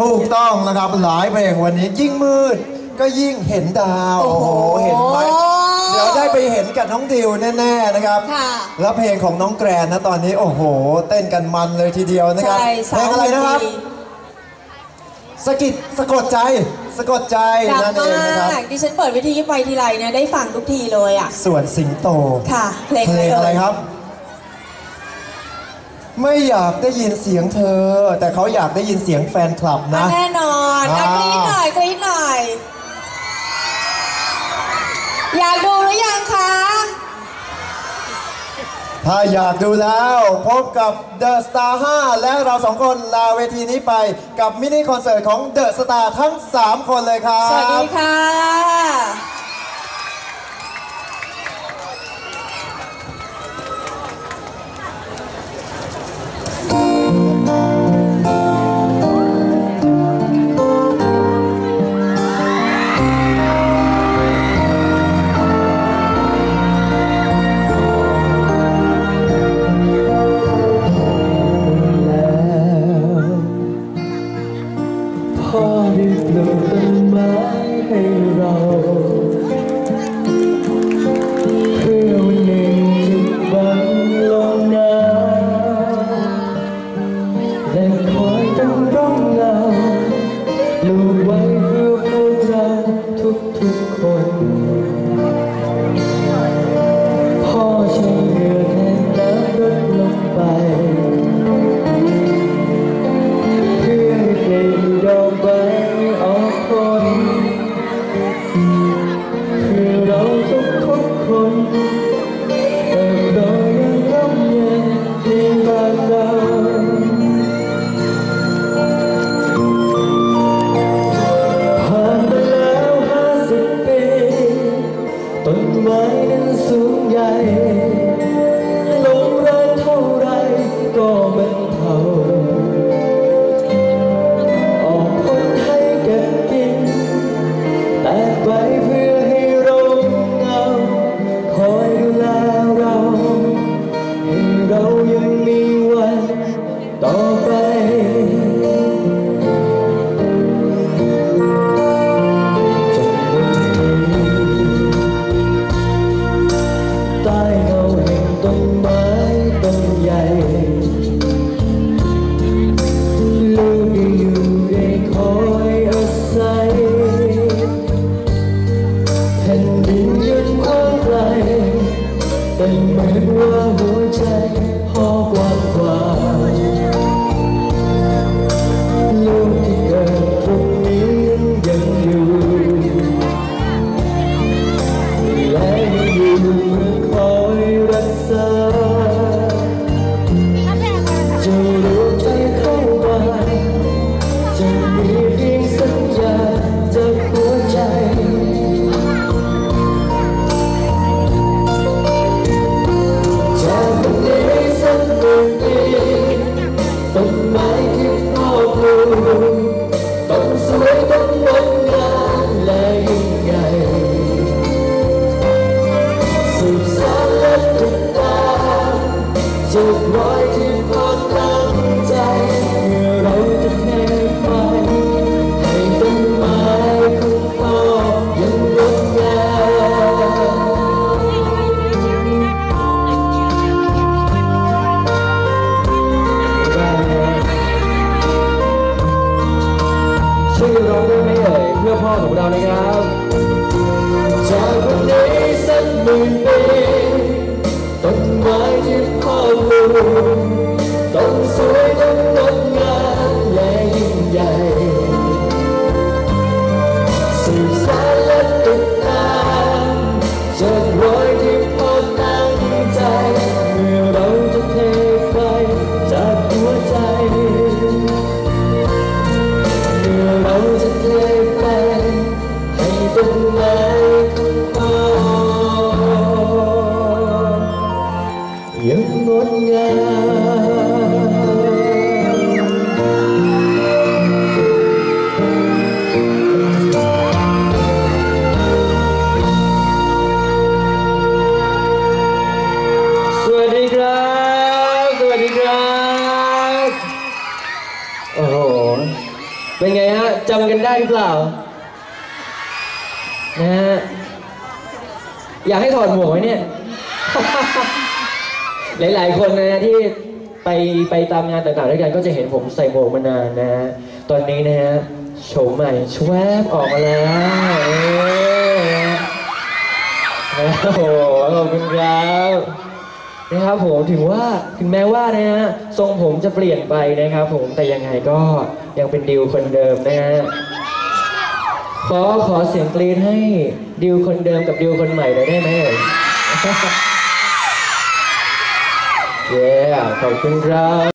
ถูกต้องนะครับหลายเพลงวันนี้ยิ่งมืดก็ยิ่งเห็นดาวโอ้โอ้โหโหเห็นไหมเดี๋ยวได้ไปเห็นกับน้องดิวแน่ๆนะครับค่ะแล้วเพลงของน้องแกรนนะตอนนี้โอ้โห เต้นกันมันเลยทีเดียวนะครับใช่เพลงอะไรนะครับสะกิดสะกดใจสะกดใจดังนั่นเองมานะครับกดิฉันเปิดวิทยุไปทีไรเนี่ยได้ฟังทุกทีเลยอะส่วนสิงโตค่ะเพลงเพลงอะไรเยครับ ไม่อยากได้ยินเสียงเธอ แต่เขาอยากได้ยินเสียงแฟนคลับอะนะ แน่นอนอะอ่า กรี๊ดหน่อยกรี๊ดหน่อย อยากดูหรือยังคะ ถ้าอยากดูแล้วพบกับ The Star 5 และเราสองคนลาเวทีนี้ไปกับมินิคอนเสิร์ตของ The Star ทั้ง 3 คนเลยครับ สวัสดีค่ะ พ่อได้ปลู แพื่อพ่อของเรานะครับจากวันนี้สักหมื่นปี ยังงดงามเป็นไงฮะจำกันได้หรือเปล่านะฮะอยากให้ถอดหมวกไหมเนี่ย หลาย ๆ คนนะฮะที่ไปไปตามงานต่างๆด้วยกันก็จะเห็นผมใส่หมวกมานานนะฮะตอนนี้นะฮะโฉมใหม่ชวบออกมาแล้วโอ้โหขอบคุณครับนะครับผมถึงว่าถึงแม้ว่านะฮะทรงผมจะเปลี่ยนไปนะครับ ผมแต่ยังไงก็ยังเป็นดิวคนเดิมนะฮะขอขอเสียงกรีดให้ดิวคนเดิมกับดิวคนใหม่หน่อยได้ไหมเอ่ย เย้ขอบคุณครับ